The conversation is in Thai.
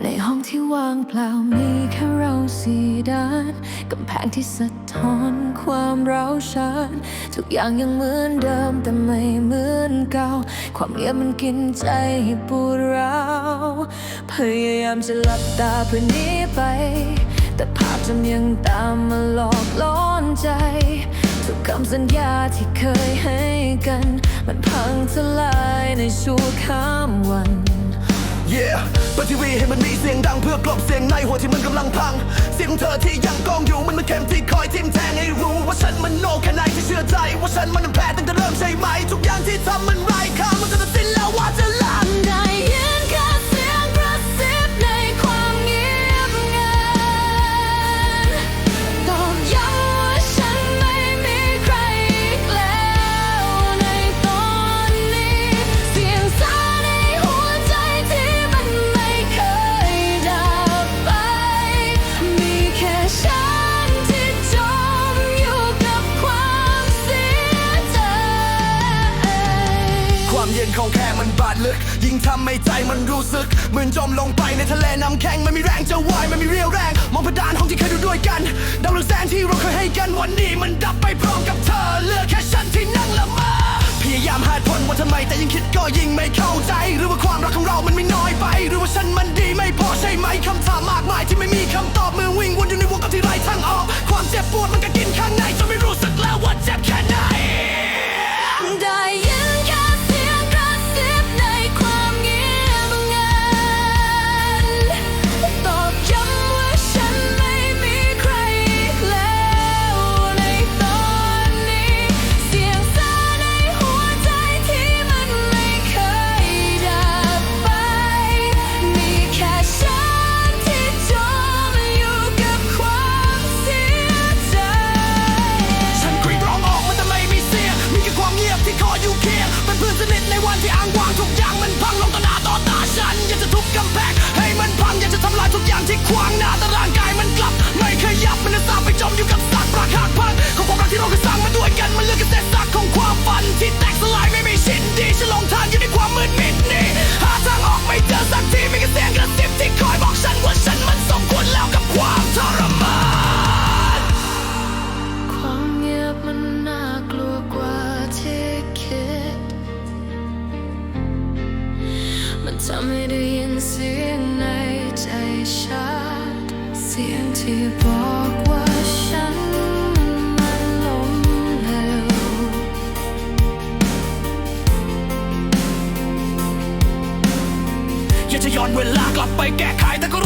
ในห้องที่ว่างเปล่ามีแค่เราสี่ด้านกำแพงที่สะท้อนความร้าวฉานทุกอย่างยังเหมือนเดิมแต่ไม่เหมือนเก่า ความเงียบมันกินใจให้ปวดร้าวพยายามจะหลับตาเพื่อหนีไป แต่ภาพจำยังตามมาหลอกล้อนใจ ทุกคำสัญญาที่เคยให้กัน มันพังทลายในชั่วข้ามวัน เปิดทีวีให้มันมีเสียงดังเพื่อกลบเสียงในหัวที่มันกำลังพัง เสียงของเธอที่ยังกองอยู่มันมันเข็มที่คอยทิ่มแทงให้รู้ ว่าฉันมันโง่แค่ไหนที่เชื่อใจ ว่าฉันมันแพ้ตั้งแต่เริ่มใช่ไหม ทุกอย่างที่ทำมัน ย็นของแค่มันบาดลึก ยิ่งทำให้ใจมันรู้สึก เหมือนจมลงไปในทะเลน้ำแข็งมันมีแรงจะว่ายมันมีเรียวแรง มองเพดานห้องที่เคยดูด้วยกันดาวเรืองแสงที่เราเคยให้กันวันนี้มันดับไปพร้อมกับเธอเหลือแค่ฉันที่นั่งละเมอพยายามหาทนว่าทำไมแต่ยังคิดก็ยิ่งไม่เข้าใจ หรือว่าความรักของเรา วันที่อ้างว้างทุกอย่างมันพังลงต่อหน้าต่อตาฉัน อยากจะทุบกำแพงให้มันพัง อยากจะทำลายทุกอย่างที่ขวางหน้าแต่ร่างกายมันกลับ ไม่ขยับมันจะตามไป เวลากลับไปแก้ไขแต่ก็